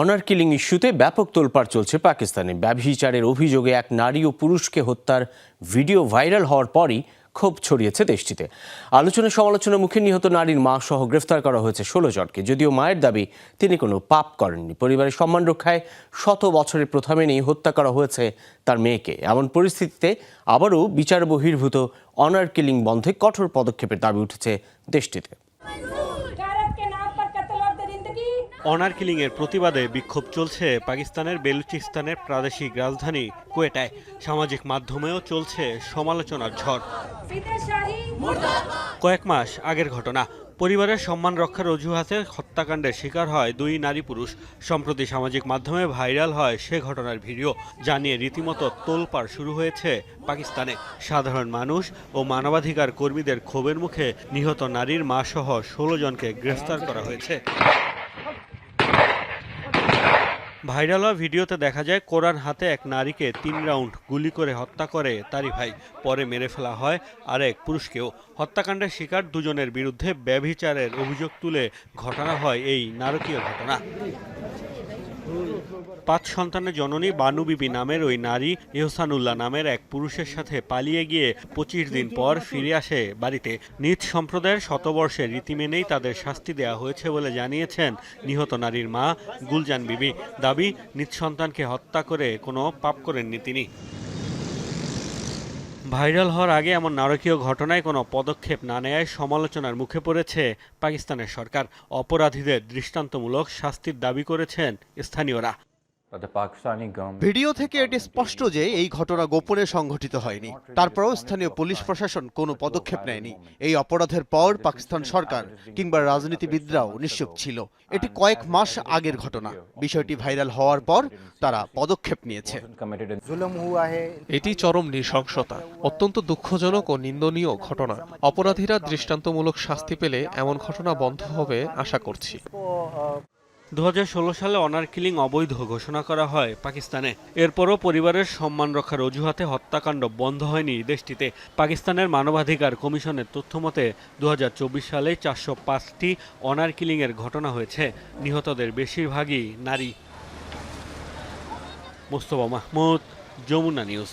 Honour killing ইস্যুতে ব্যাপক তোলপাড় চলছে পাকিস্তানে। ব্যভিচারের অভিযোগে এক নারী ও পুরুষকে হত্যার ভিডিও ভাইরাল হওয়ার পরই ক্ষোভ ছড়িয়েছে দেশটিতে। আলোচনা সমালোচনার মুখে নিহত নারীর মা সহ গ্রেফতার করা হয়েছে ষোলো জনকে। যদিও মায়ের দাবি তিনি কোনো পাপ করেননি। পরিবারের সম্মান রক্ষায় শত বছরের প্রথা মেনেই হত্যা করা হয়েছে তার মেয়েকে। এমন পরিস্থিতিতে আবারও বিচার বহির্ভূত অনার কিলিং বন্ধে কঠোর পদক্ষেপের দাবি উঠেছে দেশটিতে। অনার কিলিংয়ের প্রতিবাদে বিক্ষোভ চলছে পাকিস্তানের বেলুচিস্তানের প্রাদেশিক রাজধানী কোয়েটায়। সামাজিক মাধ্যমেও চলছে সমালোচনার ঝড়। কয়েক মাস আগের ঘটনা। পরিবারের সম্মান রক্ষার অজুহাতে হত্যাকাণ্ডের শিকার হয় দুই নারী পুরুষ। সম্প্রতি সামাজিক মাধ্যমে ভাইরাল হয় সে ঘটনার ভিডিও। জানিয়ে রীতিমতো তোলপাড় শুরু হয়েছে পাকিস্তানে। সাধারণ মানুষ ও মানবাধিকার কর্মীদের ক্ষোভের মুখে নিহত নারীর মাসহ ষোলো জনকে গ্রেফতার করা হয়েছে। ভাইরাল হওয়া ভিডিওতে দেখা যায় কোরআন হাতে এক নারীকে তিন রাউন্ড গুলি করে হত্যা করে তারই ভাই। পরে মেরে ফেলা হয় আর এক পুরুষকেও। হত্যাকাণ্ডের শিকার দুজনের বিরুদ্ধে ব্যভিচারের অভিযোগ তুলে ঘটনা হয় এই নারকীয় ঘটনা। পাঁচ সন্তানের জননী বানু বিবি নামের ওই নারী ইহসানুল্লাহ নামের এক পুরুষের সাথে পালিয়ে গিয়ে পঁচিশ দিন পর ফিরে আসে বাড়িতে। নিজ সম্প্রদায়ের শতবর্ষের রীতি মেনেই তাদের শাস্তি দেওয়া হয়েছে বলে জানিয়েছেন নিহত নারীর মা গুলজান বিবি। দাবি, নিজ সন্তানকে হত্যা করে কোনো পাপ করেননি তিনি। ভাইরাল হওয়ার আগে এমন নারকীয় ঘটনায় কোনো পদক্ষেপ না নেয় সমালোচনার মুখে পড়েছে পাকিস্তানের সরকার। অপরাধীদের দৃষ্টান্তমূলক শাস্তির দাবি করেছেন স্থানীয়রা। ভিডিও থেকে এটি স্পষ্ট যে এই ঘটনা গোপনে সংঘটিত হয়নি। তারপরেও স্থানীয় পুলিশ প্রশাসন কোনো পদক্ষেপ নেয়নি। এই অপরাধের পর পাকিস্তান সরকার কিংবা রাজনীতিবিদরাও নিশ্চুপ ছিল। এটি কয়েক মাস আগের ঘটনা। বিষয়টি ভাইরাল হওয়ার পর তারা পদক্ষেপ নিয়েছে। এটি চরম নৃশংসতা অত্যন্ত দুঃখজনক ও নিন্দনীয় ঘটনা। অপরাধীরা দৃষ্টান্তমূলক শাস্তি পেলে এমন ঘটনা বন্ধ হবে আশা করছি। দু হাজার ষোলো সালে অনার কিলিং অবৈধ ঘোষণা করা হয় পাকিস্তানে। এরপরও পরিবারের সম্মান রক্ষার অজুহাতে হত্যাকাণ্ড বন্ধ হয়নি দেশটিতে। পাকিস্তানের মানবাধিকার কমিশনের তথ্যমতে দু হাজার চব্বিশ সালে চারশো পাঁচটি অনার কিলিংয়ের ঘটনা হয়েছে। নিহতদের বেশিরভাগই নারী। মোস্তফা মাহমুদ, যমুনা নিউজ।